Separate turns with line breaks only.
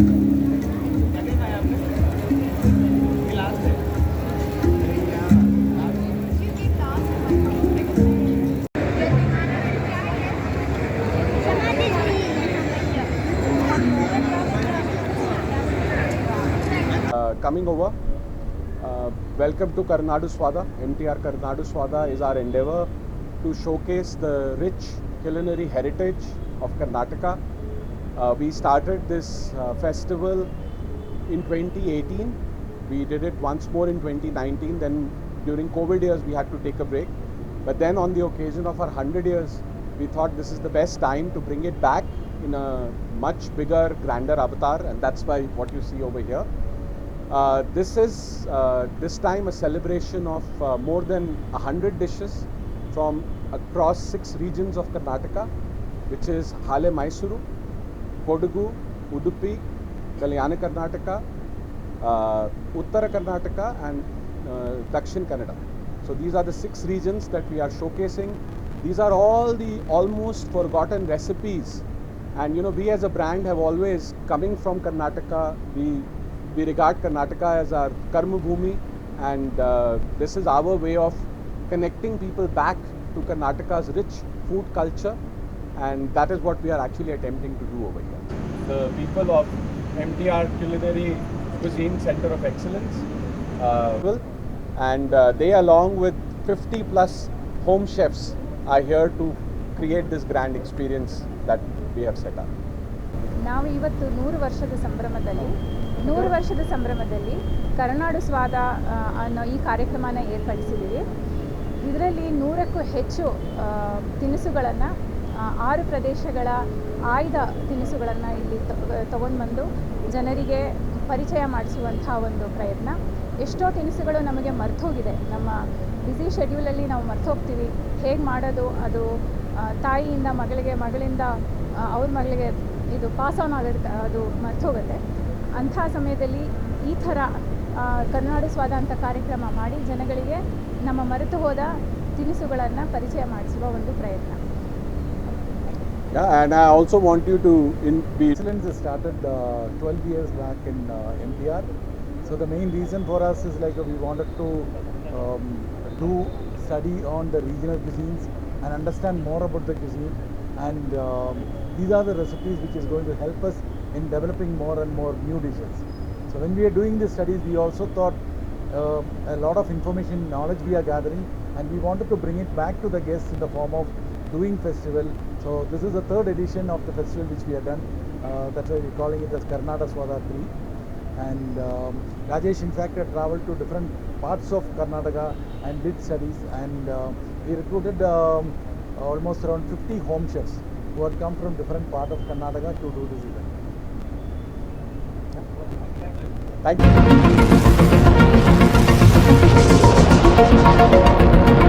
uh, coming over. Uh, welcome to Karnadu Swada. MTR Karnadu Swada is our endeavor to showcase the rich culinary heritage of Karnataka. Uh, we started this uh, festival in 2018. We did it once more in 2019. Then during COVID years, we had to take a break. But then on the occasion of our 100 years, we thought this is the best time to bring it back in a much bigger, grander avatar, and that's why what you see over here. Uh, this is uh, this time a celebration of uh, more than 100 dishes from across six regions of Karnataka, which is Hale Mysuru, Kodagu, Udupi, Kalyana Karnataka, Uttara Karnataka, and Dakshin Kannada. So these are the six regions that we are showcasing. These are all the almost forgotten recipes, and you know we as a brand have always coming from Karnataka. We we regard Karnataka as our karma bhumi, and uh, this is our way of connecting people back to Karnataka's rich food culture, and that is what we are actually attempting to do over here. The people of MTR Culinary Cuisine Center of Excellence, uh, and uh, they, along with 50 plus home chefs, are here to create this grand experience that we have set up.
ನಾವು ಇವತ್ತು ನೂರು ವರ್ಷದ ಸಂಭ್ರಮದಲ್ಲಿ ನೂರು ವರ್ಷದ ಸಂಭ್ರಮದಲ್ಲಿ ಕರುನಾಡು ಸ್ವಾದ ಅನ್ನೋ ಈ ಕಾರ್ಯಕ್ರಮನ ಏರ್ಪಡಿಸಿದ್ದೀವಿ ಇದರಲ್ಲಿ ನೂರಕ್ಕೂ ಹೆಚ್ಚು ತಿನಿಸುಗಳನ್ನು ಆರು ಪ್ರದೇಶಗಳ ಆಯ್ದ ತಿನಿಸುಗಳನ್ನು ಇಲ್ಲಿ ತಗೊಂಡು ಬಂದು ಜನರಿಗೆ ಪರಿಚಯ ಮಾಡಿಸುವಂಥ ಒಂದು ಪ್ರಯತ್ನ. ಎಷ್ಟೋ ತಿನಿಸುಗಳು ನಮಗೆ ಮರ್ತೋಗಿದೆ. ನಮ್ಮ ಬ್ಯುಸಿ ಶೆಡ್ಯೂಲಲ್ಲಿ ನಾವು ಮರ್ತೋಗ್ತೀವಿ. ಹೇಗೆ ಮಾಡೋದು? ಅದು ತಾಯಿಯಿಂದ ಮಗಳಿಗೆ, ಮಗಳಿಂದ ಅವ್ರ ಮಗಳಿಗೆ ಇದು ಪಾಸ್ ಆನ್ ಆಗುತ್ತೆ, ಅದು ಮರ್ತೋಗುತ್ತೆ. ಅಂಥ ಸಮಯದಲ್ಲಿ ಈ ಥರ ಕರ್ನಾಡು ಸ್ವಾದ ಕಾರ್ಯಕ್ರಮ ಮಾಡಿ ಜನಗಳಿಗೆ ನಮ್ಮ ಮರೆತು ಹೋದ ತಿನಿಸುಗಳನ್ನು ಪರಿಚಯ ಮಾಡಿಸುವ ಒಂದು ಪ್ರಯತ್ನ.
Yeah, and I also want you to in, be
Excellence started uh, 12 years back in uh, MTR. So the main reason for us is like we wanted to um, do study on the regional cuisines and understand more about the cuisine. And um, these are the recipes which is going to help us in developing more and more new dishes. So when we are doing these studies, we also thought uh, a lot of information, knowledge we are gathering, and we wanted to bring it back to the guests in the form of doing festival. So this is the third edition of the festival which we have done. Uh, that's why we're calling it as Karnataka Swadatri. And um, Rajesh, in fact, had traveled to different parts of Karnataka and did studies. And uh, we recruited um, almost around 50 home chefs who had come from different part of Karnataka to do this event.
Thank you.